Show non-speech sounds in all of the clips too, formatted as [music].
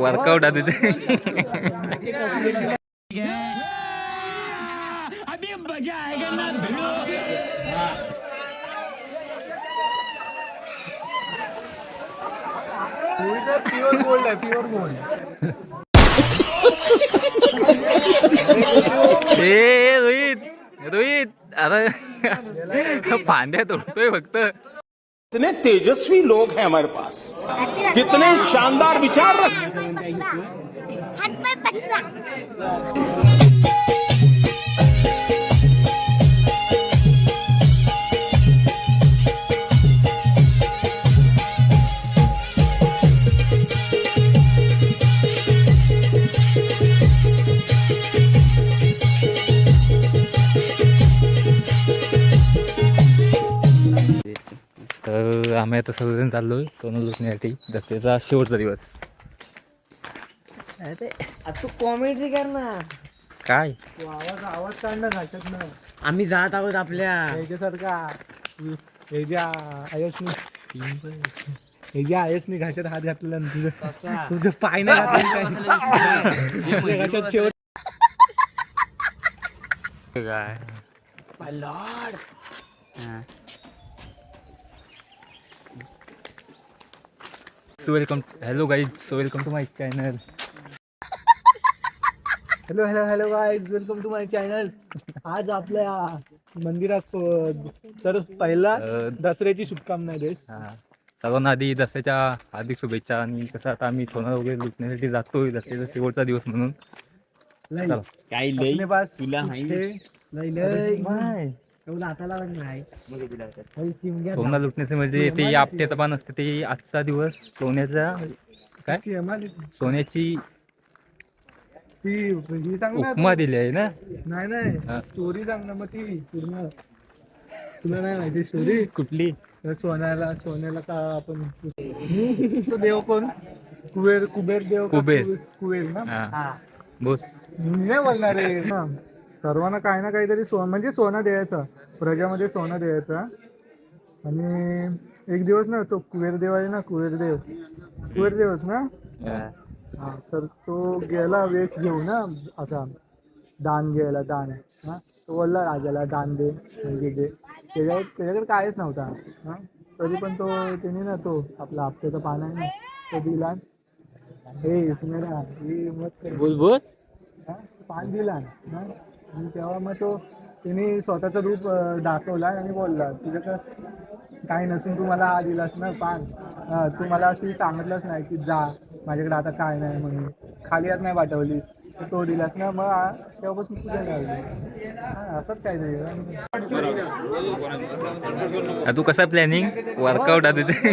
Workout आहे तुझे pure gold आहे प्युअर गोल्ड ए रोहित रोहित आता फांद्या तोडतोय फक्त. कितने तेजस्वी लोग हैं हमारे पास। कितने शानदार विचार रख आम्ही आता सर्वजण चाललोय सोनल लुटण्यासाठी. दसऱ्याचा शेवटचा दिवस. तू कॉमेडी कर ना. काय? आवाज आवाज काढणं घाटत ना आम्ही जात आहोत आपल्या. याच्यासारखा. हे ज्या आयसनी घाशात हात घातलेला ना तुझं कसा? तुझं पाय नाही घातलं [laughs] काय? तुझ्या घशात शेवट काय? So welcome hello guys so welcome to my channel hello hello hello guys welcome to my channel आज आपल्या मंदिरात तर पहिला दसऱ्याची शुभकामना दे हा. सर्वांना आधी दसऱ्याच्या हार्दिक शुभेच्छा आणि कसं आता आम्ही सोनं वगैरे लुटण्यासाठी जातोय दसऱ्याचा शेवटचा दिवस म्हणून. चला. काही अपने पास तुला कुछ हाई. है? सोनं लुटण्याचे म्हणजे ते आपट्याचं पान असते ते आजचा दिवस सोन्याचा काय? सोन्याची ती उपमा दिली आहे ना? नाही नाही. स्टोरी सांग ना मग ती पूर्ण. तुला नाही माहिती स्टोरी? कुठली? सोन्याला सोन्याला का आपण तो देव कोण? कुबेर कुबेर देव कुबेर. कुबेर? ना? हा. बोल. नाही बोलणार आहे. ना सर्वांना काही ना काहीतरी सोन म्हणजे सोनं द्यायचं. प्रजामध्ये सोनं द्यायचं. आणि एक दिवस ना तो कुबेर देव आहे ना कुबेर देव कुबेर देवच ना? हा. तर तो गेला वेश घेऊन ना असा दान घ्यायला दान. हा तो बोलला राजाला दान दे दे. त्याच्याकडे त्याच्याकडे काहीच नव्हता. हा तरी पण तो त्याने ना तो आपला हप्त्याचा पान आहे ना तो दिला. हे सुनेरा ही मत कर बोल बोल पान दिला. ना आणि तेव्हा मग तो त्यांनी स्वतःचं रूप दाखवला आणि बोलला तुझ्याकडं काही नसून तू मला आ दिलास ना पान. तू मला अशी सांगितलंच नाही की जा माझ्याकडे आता काय नाही म्हणून. खाली हात नाही पाठवली तो दिलास ना मग तेव्हापासून तुझ्या लागली असंच काय तू कसं प्लॅनिंग वर्कआउट आहे तुझे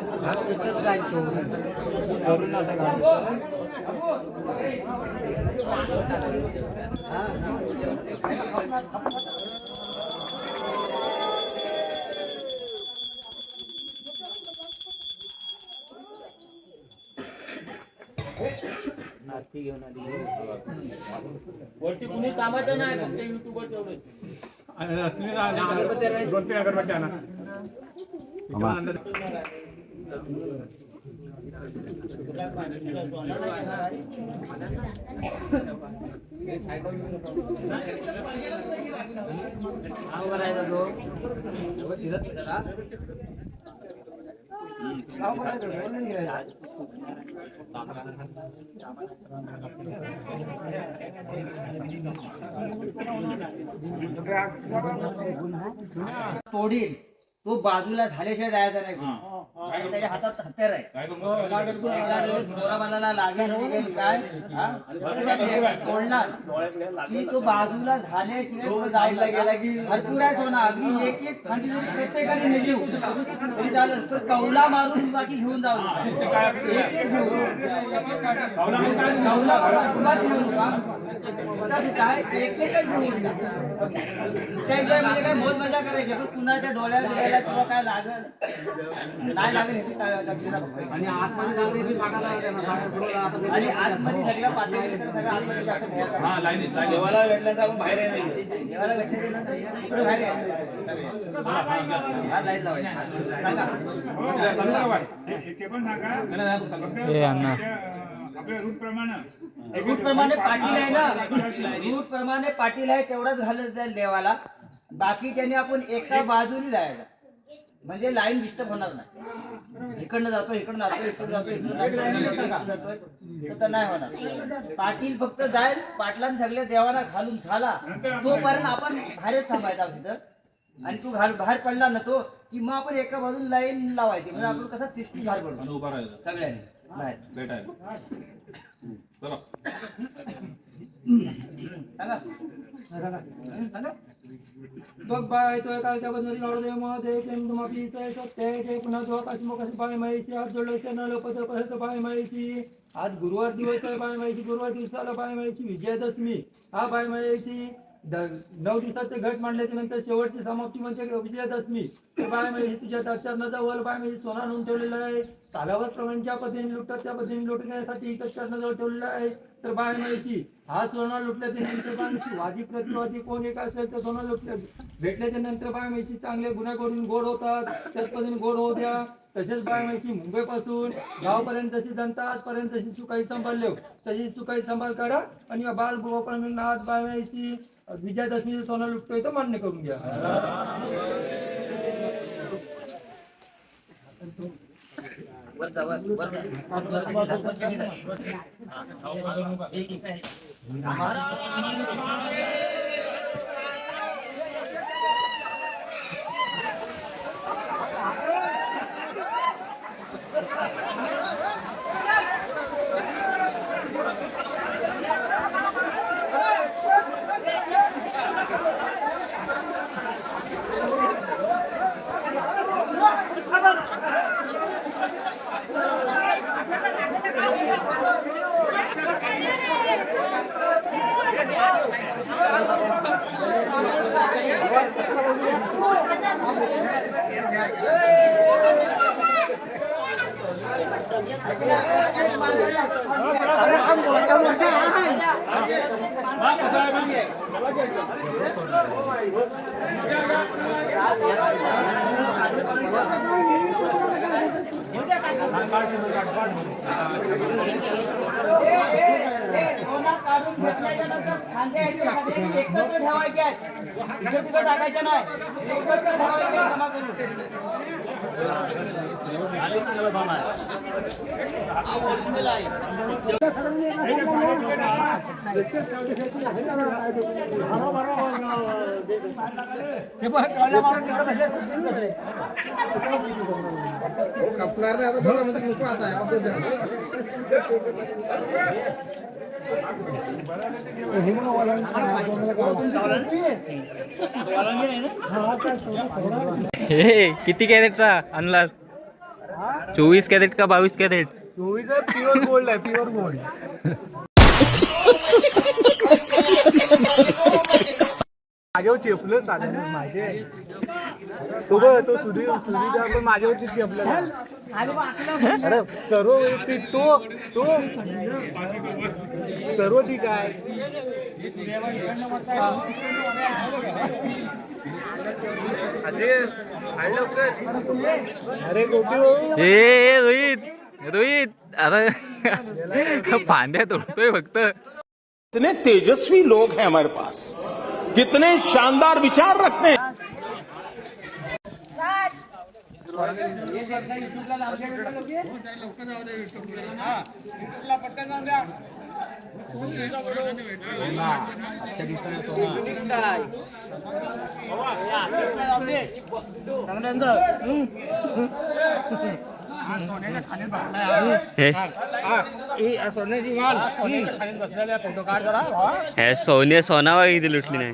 वरती कुणी कामाचं नाही फक्त युट्यूबवर तेवढं दोन तीन अगरबत्ती आणा तोडील. तो बाजूला झाल्याशिवाय जायचा नाही. त्याच्या हातात हत्यार आहे. लागेल काय? हा? आणि तोडणार. की तो बाजूला झाल्याशिवाय जायला गेला की भरपूर आहे सोना. अगदी एक एक फांदी जरी प्रत्येकाने नेली तरी चालेल. पण कौला मारून बाकी घेऊन जाऊ नका. एक एक घेऊ कौला घेऊ नका. काय? मोज मजा करायची पण कुणाच्या डोळ्यात बिळ्याला किंवा काय लागल? लागेल ह्याची काय बघायची. आणि आतमध्ये सगळ्या पातळी सगळं आतमध्ये जास्त घ्यायचं. देवाला भेटल्यानंतर आपण बाहेर यायला देवाला भेटल्यानंतर थोडं बाहेर यायचं. हा, लाइट लावायची. सांगा. हे अण्णा. रूट प्रमाणे. पाटील आहे ना? रूट प्रमाणे पाटील आहे तेवढंच घालत जाईल देवाला. बाकी त्याने आपण एका बाजूने जायचं म्हणजे लाईन डिस्टर्ब होणार नाही. इकडनं जातो इकडनं जातो इकडनं जातो इकडनं तर तर नाही होणार. पाटील फक्त जाईल पाटलांनी सगळ्या देवाला घालून झाला. तोपर्यंत आपण बाहेरच थांबायचा तिथं आणि तू घाल बाहेर पडला ना तो की मग आपण एका बाजूला लाईन लावायची. म्हणजे आपण कसं सिस्टीम बाहेर पडतो सगळ्यांनी. बाहेर. सांगा बघ बाय तो एका जगत लावले महादेव चंद मापी सय सत्य ते पुन्हा जो आकाश मोकाश पाय माहिती आज जोडलं शेणाला पत्र कसं पाय माहिती आज गुरुवार दिवस आहे पाय माहिती गुरुवार दिवसाला पाय माहिती विजयादशमी. हा पाय माहिती द- नऊ दिवसाचे घट मांडल्याच्या नंतर शेवटची समाप्ती म्हणजे विजयादशमी. ते पाय माहिती तुझ्या दक्षरणाचा वल पाय माहिती सोना आणून ठेवलेला आहे. सालावर प्रमाणे ज्या पद्धतीने लुटतात त्या पद्धतीने लुटण्यासाठी इतर चरणाजवळ ठेवलेला आहे. तर बाय माहिती हा सोना लुटल्याच्या नंतर माहिती वादी प्रतिवादी कोण एक असेल तर सोना लुटल्या भेटल्याच्या नंतर बाय माहिती चांगले गुन्हा करून गोड होतात. त्याच पद्धतीने गोड होऊ द्या. तसेच बाय माहिती मुंबईपासून गावापर्यंत जशी जनता आजपर्यंत जशी चुकाई सांभाळले तशी चुकाई सांभाळ करा आणि बाल गोपाळ आज बाय माहिती विजयादशमी सोना लुटतोय तर मान्य करून घ्या. वर जा, वर, वर जा. सोना काढून घेतल्याच्या नंतर हे किती कॅरेटचा आणला चोवीस कॅरेट का बावीस कॅरेट? चोवीस प्युअर गोल्ड आहे प्युअर गोल्ड माझ्यावर चेपलं साधारण माझे. तो बघ तो सुधीर सुधीर पण माझ्यावरची चेपलं अरे सर्व व्यवस्थित तो तो सर्व ठीक आहे. ए रोहित रोहित आता [laughs] फांद्या तोडतोय फक्त. कितने तेजस्वी लोग हैं हमारे पास। कितने शानदार विचार रखते हैं। सोन्याची हे. सोने सोनावा किती लुटली नाही.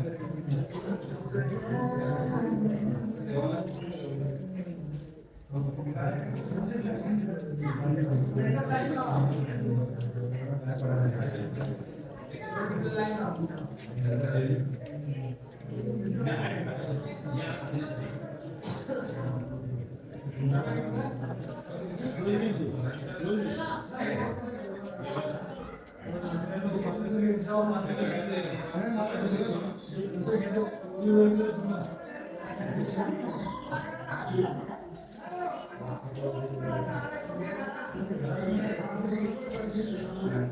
आता [laughs] हे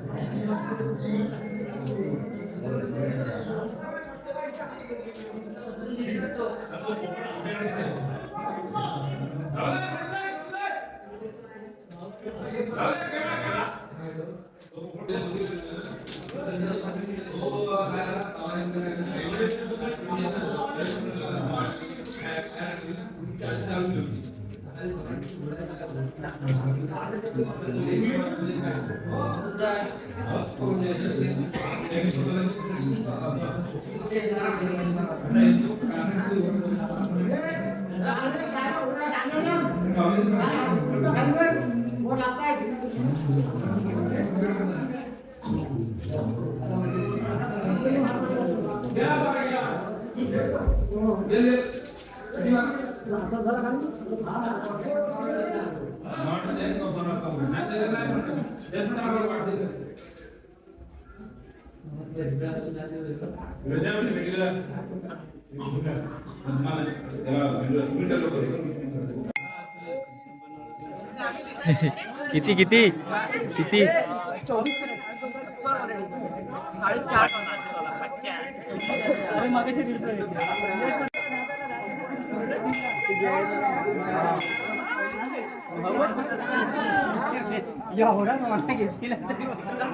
भाव जास्त झाला ना किती किती? किती? साडेचार वाढला कमी होईल तेव्हा किती किती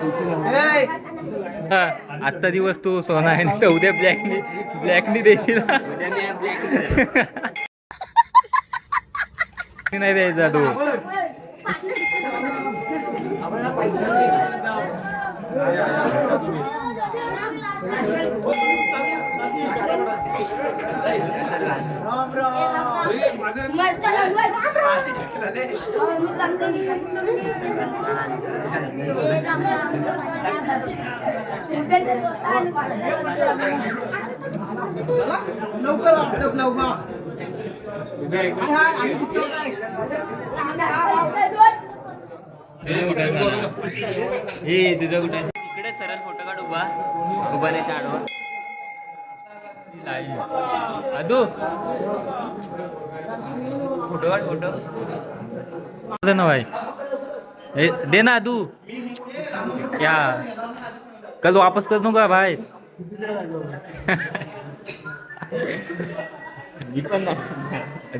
किती हा, आजचा दिवस तू सोना आहे तर उद्या ब्लॅकनी ब्लॅकनी देशील. [laughs] नाही द्यायचा तू. हे तुझं कुठे तिकडे सरळ फोटो काढ उभा उभा नाही तर आडवा नाही अदू फोटो काढ फोटो ना भाई ए, दे ना अदू क्या कल वापस कर दूंगा भाई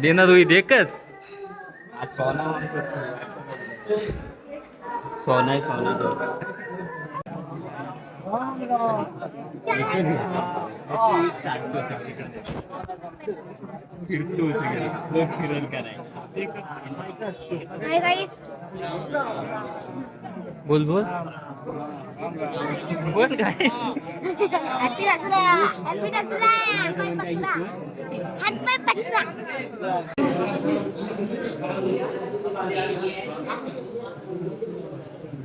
दे ना तू देखच सोना सोना बोल बोल. बोल काय हात